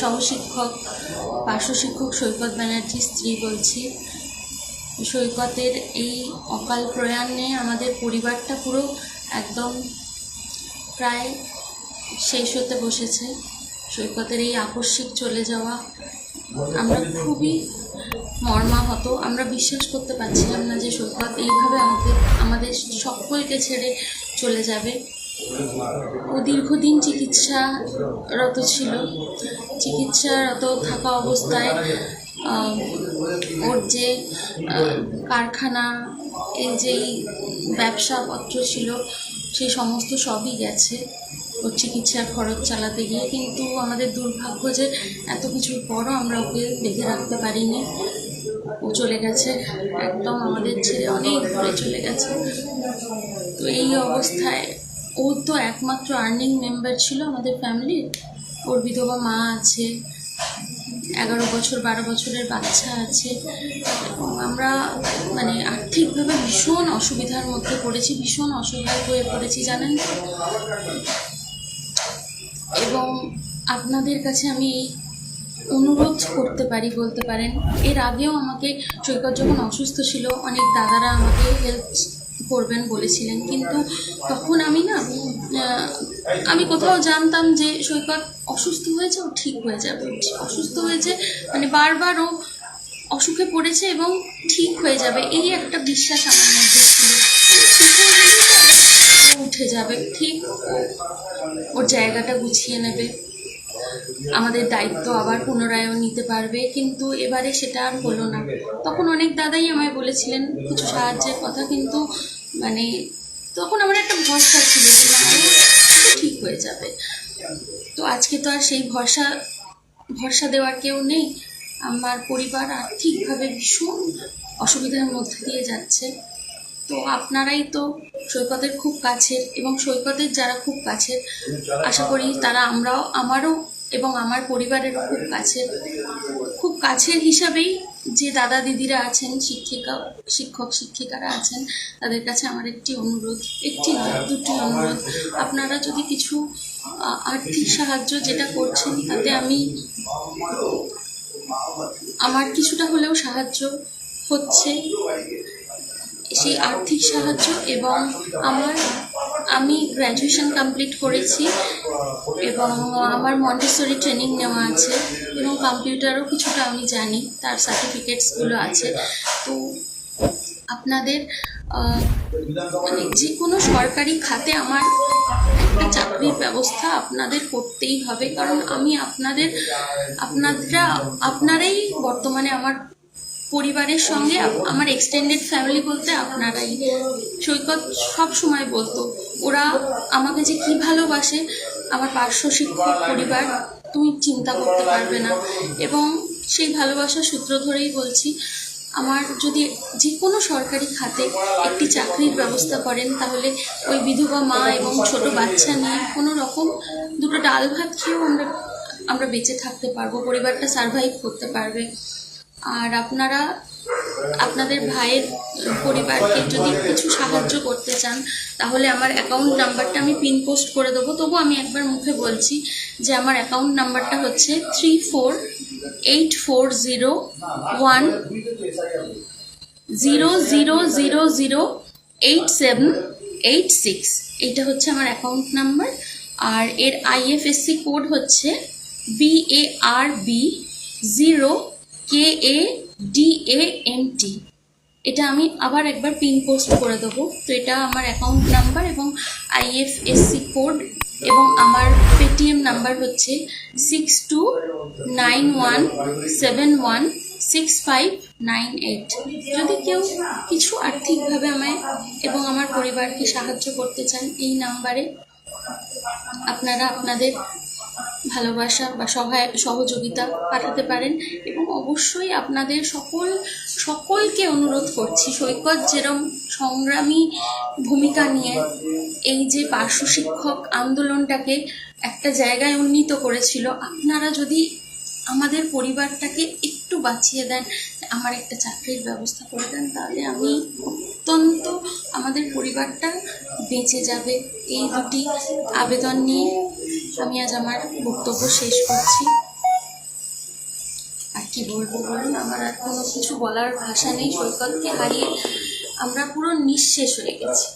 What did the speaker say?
সহশিক্ষক পার্শ্ব শিক্ষক সৈকত ব্যানার্জির স্ত্রী বলছি। সৈকতের এই অকাল প্রয়াণে আমাদের পরিবারটা পুরো একদম প্রায় শেষ হতে বসেছে। সৈকতের এই আকস্মিক চলে যাওয়া আমরা খুবই মর্মাহত। আমরা বিশ্বাস করতে পারছিলাম না যে সৈকত এইভাবে আমাদের আমাদের সকলকে ছেড়ে চলে যাবে। ও দীর্ঘদিন চিকিৎসারত ছিল। চিকিৎসারত থাকা অবস্থায় ওর যে কারখানা এই যেই ব্যবসাপত্র ছিল সেই সমস্ত সবই গেছে। ওর চিকিৎসার খরচ চালাতে গিয়ে কিন্তু আমাদের দুর্ভাগ্য যে, এত কিছুর পরও আমরা ওকে বেঁধে রাখতে পারিনি। ও চলে গেছে, একদম আমাদের ছেড়ে অনেক দূরে চলে গেছে। তো এই অবস্থায় ও তো একমাত্র আর্নিং মেম্বার ছিল আমাদের ফ্যামিলির ওর বিধবা মা আছে, এগারো বছর, বারো বছরের বাচ্চা আছে। এবং আমরা মানে আর্থিকভাবে ভীষণ অসুবিধার মধ্যে পড়েছি, ভীষণ অসহায় হয়ে পড়েছি, জানেন? এবং আপনাদের কাছে আমি অনুরোধ করতে পারি, বলতে পারেন। এর আগেও আমাকে সৈকত যখন অসুস্থ ছিল, অনেক দাদারা আমাকে হেল্প করবেন বলেছিলেন। কিন্তু তখন আমি না আমি কোথাও জানতাম যে সৈকত অসুস্থ হয়েছে, ও ঠিক হয়ে যাবে। অসুস্থ হয়েছে মানে বারবার ও অসুখে পড়েছে এবং ঠিক হয়ে যাবে, এই একটা বিশ্বাস আমার মধ্যে ছিল। উঠে যাবে, ঠিক ওর জায়গাটা গুছিয়ে নেবে। আমাদের দায়িত্ব আবার পুনরায় নিতে পারবে, কিন্তু এবারে সেটা আর হলো না। তখন অনেক দাদাই আমায় বলেছিলেন কিছু সাহায্যের কথা, কিন্তু মানে তখন আমার একটা ভরসা ছিল যে ঠিক হয়ে যাবে। তো আজকে তো আর সেই ভরসা ভরসা দেওয়ার কেউ নেই। আমার পরিবার আর্থিকভাবে ভীষণ অসুবিধার মধ্যে দিয়ে যাচ্ছে। তো আপনারাই তো সৈকতের খুব কাছের, এবং সৈকতের যারা খুব কাছের, আশা করি তারা আমরাও, আমারও এবং আমার পরিবারের খুব কাছের খুব কাছের হিসাবেই যে দাদা দিদিরা আছেন, শিক্ষিকা, শিক্ষক, শিক্ষিকারা আছেন, তাদের কাছে আমার একটি অনুরোধ, একটি দুটি অনুরোধ। আপনারা যদি কিছু আর্থিক সাহায্য যেটা করছেন, তাতে আমি আমার কিছুটা হলেও সাহায্য হচ্ছে। সেই আর্থিক সাহায্য এবং আমার, আমি গ্র্যাজুয়েশন কমপ্লিট করেছি। এবং আমার মন্টেসরি ট্রেনিং নেওয়া আছে এবং কম্পিউটারও কিছুটা আমি জানি, তার সার্টিফিকেটসগুলো আছে। তো আপনাদের মানে যে কোনো সরকারি খাতে আমার একটা চাকরির ব্যবস্থা আপনাদের করতেই হবে, কারণ আমি আপনাদের, আপনারা, আপনারাই বর্তমানে আমার পরিবারের সঙ্গে আমার এক্সটেন্ডেড ফ্যামিলি বলতে আপনারাই। সৈকত সব সময় বলতো, ওরা আমাকে যে কি ভালোবাসে, আমার পার্শ্ব শিক্ষক পরিবার, তুমি চিন্তা করতে পারবে না। এবং সেই ভালোবাসার সূত্র ধরেই বলছি, আমার যদি যে কোনো সরকারি খাতে একটি চাকরির ব্যবস্থা করেন, তাহলে ওই বিধবা মা এবং ছোট বাচ্চা নিয়ে কোনো রকম দুটো ডাল ভাত খেয়েও আমরা আমরা বেঁচে থাকতে পারব, পরিবারটা সার্ভাইভ করতে পারবে। আর আপনারা, আপনাদের ভাইয়ের পরিবারকে যদি কিছু সাহায্য করতে চান, তাহলে আমার অ্যাকাউন্ট নাম্বারটা আমি পিন পোস্ট করে দেবো। তবু আমি একবার মুখে বলছি যে আমার অ্যাকাউন্ট নাম্বারটা হচ্ছে three four eight four zero one zero zero zero zero eight seven eight six এইটা হচ্ছে আমার অ্যাকাউন্ট নাম্বার আর এর আইএফএসসি কোড হচ্ছে B A R B zero K A D A N T এটা আমি আবার একবার পিন পোস্ট করে দেবো। তো এটা আমার অ্যাকাউন্ট নাম্বার এবং আইএফএসসি কোড এবং আমার পেটিএম নাম্বার হচ্ছে six two nine one seven one six five nine eight যদি কেউ কিছু আর্থিকভাবে আমায় এবং আমার পরিবারকে সাহায্য করতে চান এই নাম্বারে আপনারা আপনাদের ভালোবাসা বা সহায়, সহযোগিতা পাঠাতে পারেন এবং অবশ্যই আপনাদের সকল, সকলকে অনুরোধ করছি সৈকত যেরম সংগ্রামী ভূমিকা নিয়ে এই যে পার্শ্ব শিক্ষক আন্দোলনটাকে একটা জায়গায় উন্নীত করেছিল, আপনারা যদি আমাদের পরিবারটাকে একটু বাঁচিয়ে দেন, আমার একটা চাকরির ব্যবস্থা করে দেন, তাহলে আমি অত্যন্ত আমাদের পরিবারটা বেঁচে যাবে। এই দুটি আবেদন নিয়ে আমি আজ আমার বক্তব্য শেষ করছি। আর কি বলব বলুন, আমার আর কোনো কিছু বলার ভাষা নেই, সৈকতকে হারিয়ে আমরা পুরো নিঃশেষ হয়ে গেছি।